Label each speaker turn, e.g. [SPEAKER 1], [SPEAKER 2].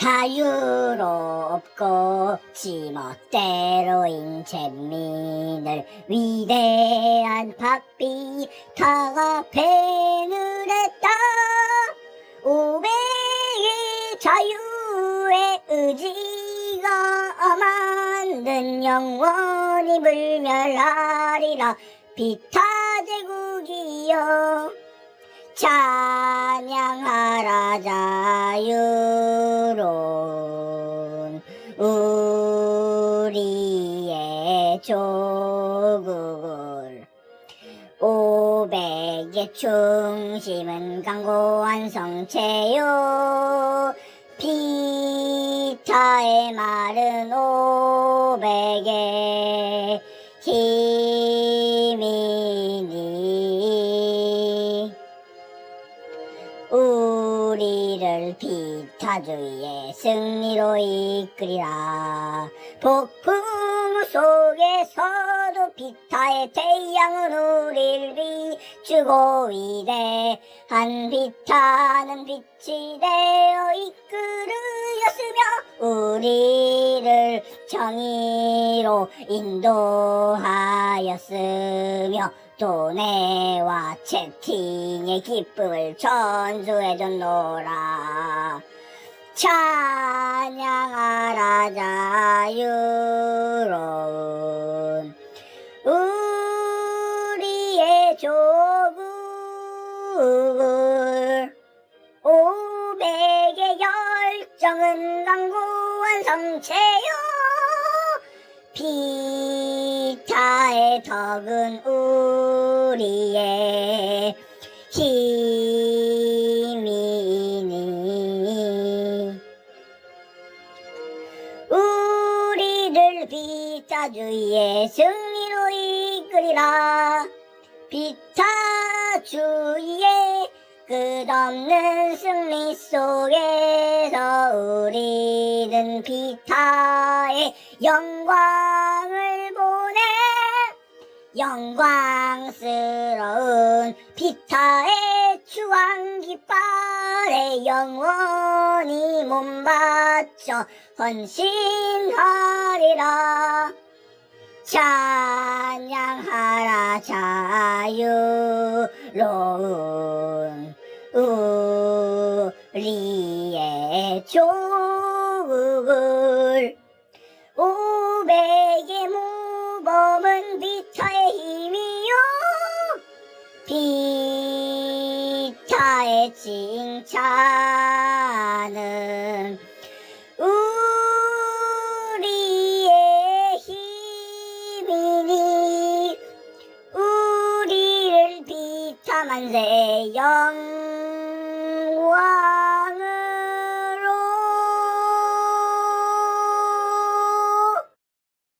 [SPEAKER 1] 자유롭고 지멋대로인 잼민을 위대한 박비타가 배늘했다 오백의 자유의 의지가 만든 영원히 불멸하리라. 비타 제국이여 찬양하라 자유 조국을. 오백의 중심은 강고한 성체요. 피차의 말은 오백의 힘 비타주의 승리로 이끌이라. 폭풍 속에서도 비타의 태양은 우리를 비추고 위대한 비타는 빛이 되어 이끌으였으며 우리를 정의로 인도하였으며 도네와 채팅의 기쁨을 전수해줬노라. 찬양하라 자유 조국을 오백의 열정은 강구한 성체요. 피타의 덕은 우리의 힘이니. 우리를 비타주의 승리로 이끌이라 비타주의 끝없는 승리 속에서 우리는 비타의 영광을 보내 영광스러운 비타의 주왕 깃발에 영원히 몸 바쳐 헌신하리라. 찬양하라 자유 로운 우리의 조국을 오백의 모범은 비타의 힘이요. 비타의 칭찬은 힘이니 우리를 비타 만세 영